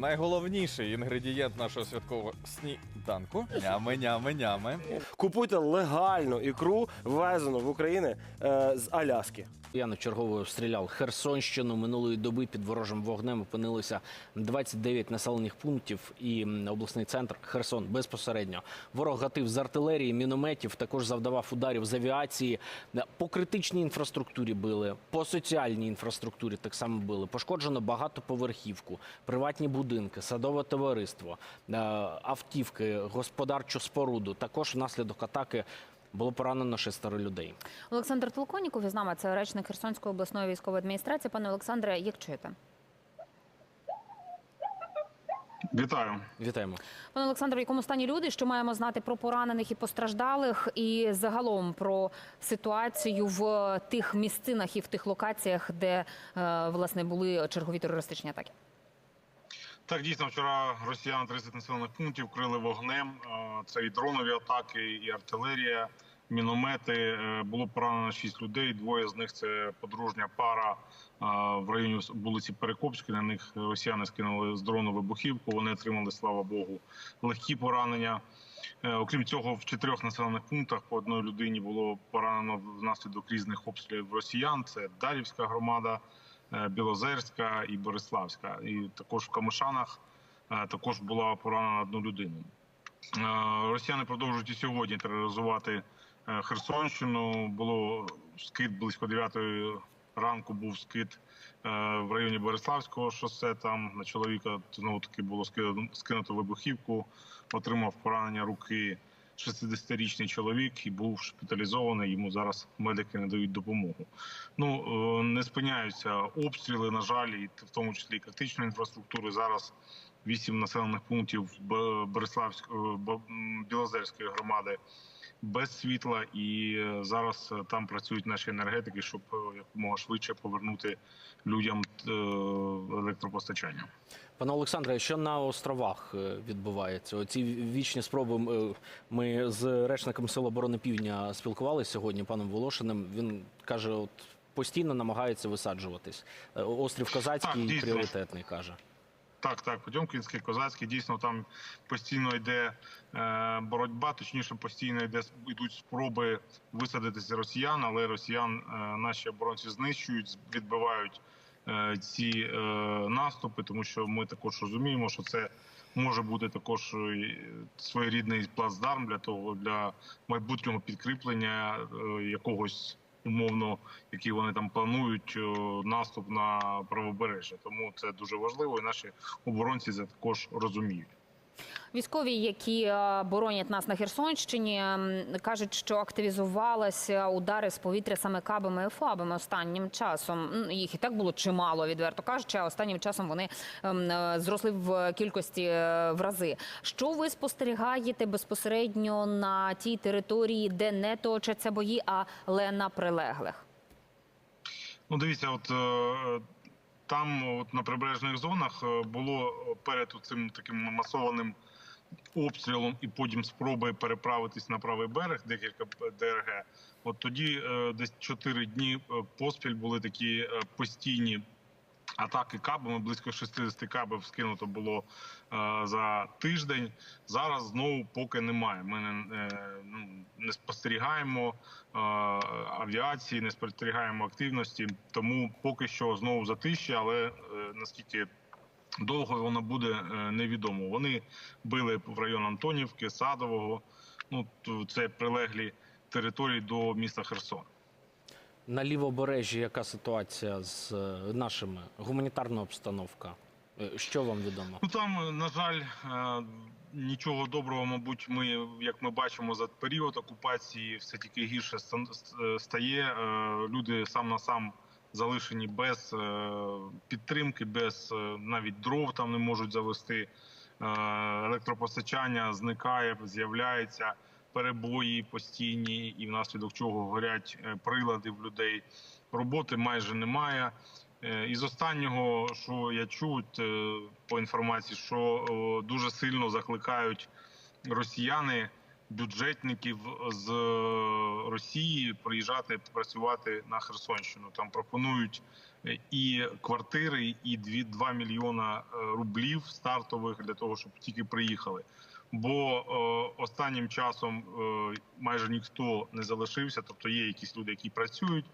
Найголовніший інгредієнт нашого святкового сніданку. Нями, нями, нями. Купуйте легальну ікру, ввезену в Україну е, з Аляски. Я на чергово стріляв Херсонщину минулої доби під ворожим вогнем опинилися 29 населених пунктів і обласний центр Херсон безпосередньо. Ворог гатив з артилерії, мінометів, також завдавав ударів з авіації. По критичній інфраструктурі били, по соціальній інфраструктурі так само били. Пошкоджено багатоповерхівку, приватні будинки, садове товариство, е, автівки, господарчу споруду. Також внаслідок атаки було поранено шестеро людей. Олександр Толконіков із нами це речник Херсонської обласної військової адміністрації. Пане Олександре, як чуєте? Вітаю. Вітаємо. Пане Олександре, в якому стані люди? Що маємо знати про поранених і постраждалих, і загалом про ситуацію в тих місцинах і в тих локаціях, де е, власне були чергові терористичні атаки? Так, дійсно, вчора росіяни 30 населених пунктів крили вогнем. Це і дронові атаки, і артилерія, міномети. Е, Було поранено 6 людей. Двоє з них це подружня пара е, в районі вулиці Перекопської. На них росіяни скинули з дрону вибухівку. Вони отримали, слава Богу, легкі поранення. Е, Окрім цього, в чотирьох населених пунктах по одній людині було поранено внаслідок різних обстрілів росіян. Це Дарівська громада. Е, Білозерська і Бориславська, і також в Камишанах е, також була поранена одну людину. Е, Росіяни продовжують і сьогодні тероризувати Херсонщину. Було скид близько 9 ранку. Був скид в районі Бориславського шосе. Там на чоловіка знову таки було скинуто вибухівку, отримав поранення руки. 60-річний чоловік і був шпиталізований. Йому зараз медики надають допомогу. Ну е, не спиняються обстріли, на жаль, і в тому числі критичної інфраструктури. Зараз вісім населених пунктів Береславської Б- Білозерської громади без світла, і е, зараз е, там працюють наші енергетики, щоб е, якомога швидше повернути людям електропостачання. Пане Олександре, що на островах відбувається? Оці вічні спроби. Ми з речником Сил оборони Півдня спілкувалися сьогодні, паном Волошиним. Він каже, от постійно намагається висаджуватись. Острів Козацький Так, пріоритетний каже. Так, так, Потьомкінський, Козацький, дійсно там постійно йде е, боротьба, точніше, постійно йде йдуть спроби висадитися росіян, але росіян е, наші оборонці знищують, відбивають е, ці наступи, тому що ми також розуміємо, що це може бути також своєрідний плацдарм для того для майбутнього підкріплення якогось. Умовно, які вони там планують е, наступ на правобережжя, тому це дуже важливо, і наші оборонці це також розуміють. Військові, які е, боронять нас на Херсонщині, кажуть, що активізувалися удари з повітря саме кабами і фабами останнім часом. Їх і так було чимало, відверто кажучи. А останнім часом вони ем, е, зросли в кількості е, в рази. Що ви спостерігаєте безпосередньо на тій території, де не точаться бої, але на прилеглих? Ну, дивіться, от там, от на прибережних зонах, е, було перед цим таким масованим обстрілом і потім спроби переправитись на правий берег, декілька ДРГ. От тоді е, десь чотири дні е, поспіль були такі постійні. Атаки кабами близько 60 кабів скинуто було е, за тиждень. Зараз знову поки немає. Ми не, е, ну, не спостерігаємо е, авіації, не спостерігаємо активності. Тому поки що знову затиші, але наскільки довго воно буде, невідомо. Вони били в район Антонівки, Садового. Ну це прилеглі території до міста Херсон. На лівобережжі яка ситуація з е, нашими гуманітарна обстановка? Е, Що вам відомо? Ну там, на жаль, е, нічого доброго, мабуть, ми, як ми бачимо, за період окупації все тільки гірше стає. Е, Люди сам на сам залишені без е, підтримки, без е, навіть дров там не можуть завести. Е, Електропостачання зникає, з'являється перебої постійні, і внаслідок чого горять е, прилади в людей. Роботи майже немає. Е, Із останнього, що я чув е, по інформації, що дуже сильно закликають росіяни бюджетників з Росії приїжджати працювати на Херсонщину. Там пропонують і квартири, і 2, 2 мільйона рублів стартових для того, щоб тільки приїхали. Бо е, останнім часом е, майже ніхто не залишився, тобто є якісь люди, які працюють,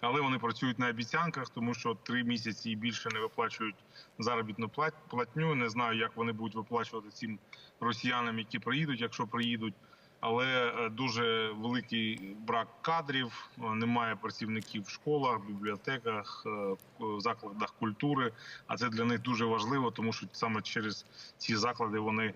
але вони працюють на обіцянках, тому що три місяці і більше не виплачують заробітну плат- платню. Не знаю, як вони будуть виплачувати цим росіянам, які приїдуть, якщо приїдуть. Але е, дуже великий брак кадрів, е, немає працівників в школах, бібліотеках, е, закладах культури. А це для них дуже важливо, тому що саме через ці заклади вони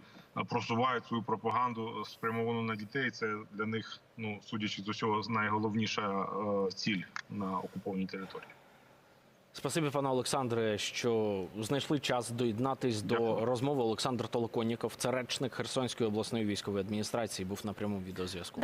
просувають свою пропаганду спрямовану на дітей. Це для них, ну судячи з усього, найголовніша ціль на окупованій території. Спасибі, пане Олександре, що знайшли час доєднатись до розмови. Олександр Толоконніков, це речник Херсонської обласної військової адміністрації, був на прямому відеозв'язку.